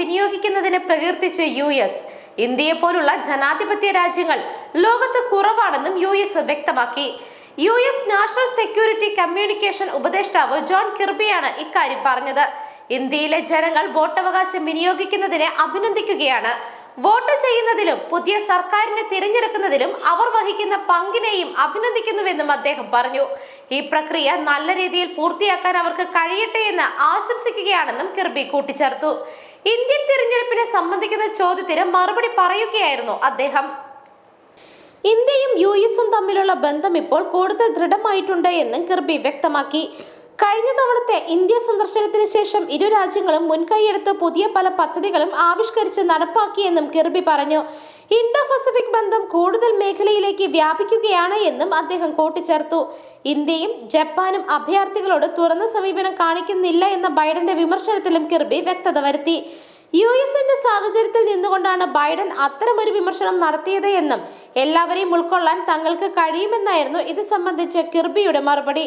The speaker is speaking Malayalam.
വിനിയോഗിക്കുന്നതിന് പ്രകീർത്തിച്ച് യു എസ്. ഇന്ത്യയെ പോലുള്ള ജനാധിപത്യ രാജ്യങ്ങൾ ലോകത്ത് കുറവാണെന്നും യു എസ് വ്യക്തമാക്കി. U S national security communication ഉപദേഷ്ടാവ് ജോൺ കിർബിയാണ് ഇക്കാര്യം പറഞ്ഞത്. ഇന്ത്യയിലെ ജനങ്ങൾ വോട്ടവകാശം വിനിയോഗിക്കുന്നതിനെ അഭിനന്ദിക്കുകയാണ്. വോട്ട് ചെയ്യുന്നതിലും പുതിയ സർക്കാരിനെ തിരഞ്ഞെടുക്കുന്നതിലും അവർ വഹിക്കുന്ന പങ്കിനെയും അഭിനന്ദിക്കുന്നുവെന്നും അദ്ദേഹം പറഞ്ഞു. ഈ പ്രക്രിയ നല്ല രീതിയിൽ പൂർത്തിയാക്കാൻ അവർക്ക് കഴിയട്ടെ എന്ന് ആശംസിക്കുകയാണെന്നും കിർബി കൂട്ടിച്ചേർത്തു. ഇന്ത്യൻ തിരഞ്ഞെടുപ്പിനെ സംബന്ധിക്കുന്ന ചോദ്യത്തിന് മറുപടി പറയുകയായിരുന്നു അദ്ദേഹം. ഇന്ത്യയും യു എസും തമ്മിലുള്ള ബന്ധം ഇപ്പോൾ കൂടുതൽ ദൃഢമായിട്ടുണ്ട് എന്നും കിർബി വ്യക്തമാക്കി. കഴിഞ്ഞ തവണത്തെ ഇന്ത്യ സന്ദർശനത്തിന് ശേഷം ഇരു രാജ്യങ്ങളും മുൻകൈയെടുത്ത് പുതിയ പല പദ്ധതികളും ആവിഷ്കരിച്ച് നടപ്പാക്കിയെന്നും കിർബി പറഞ്ഞു. ഇൻഡോ പസഫിക് ബന്ധം കൂടുതൽ മേഖലയിലേക്ക് വ്യാപിക്കുകയാണ് എന്നും അദ്ദേഹം കൂട്ടിച്ചേർത്തു. ഇന്ത്യയും ജപ്പാനും അഭയാർത്ഥികളോട് തുറന്ന സമീപനം കാണിക്കുന്നില്ല എന്ന ബൈഡന്റെ വിമർശനത്തിലും കിർബി വ്യക്തത വരുത്തി. യു എസിന്റെ സാഹചര്യത്തിൽ നിന്നുകൊണ്ടാണ് ബൈഡൻ അത്തരമൊരു വിമർശനം നടത്തിയത് എന്നും എല്ലാവരെയും ഉൾക്കൊള്ളാൻ തങ്ങൾക്ക് കഴിയുമെന്നായിരുന്നു ഇത് സംബന്ധിച്ച് കിർബിയുടെ മറുപടി.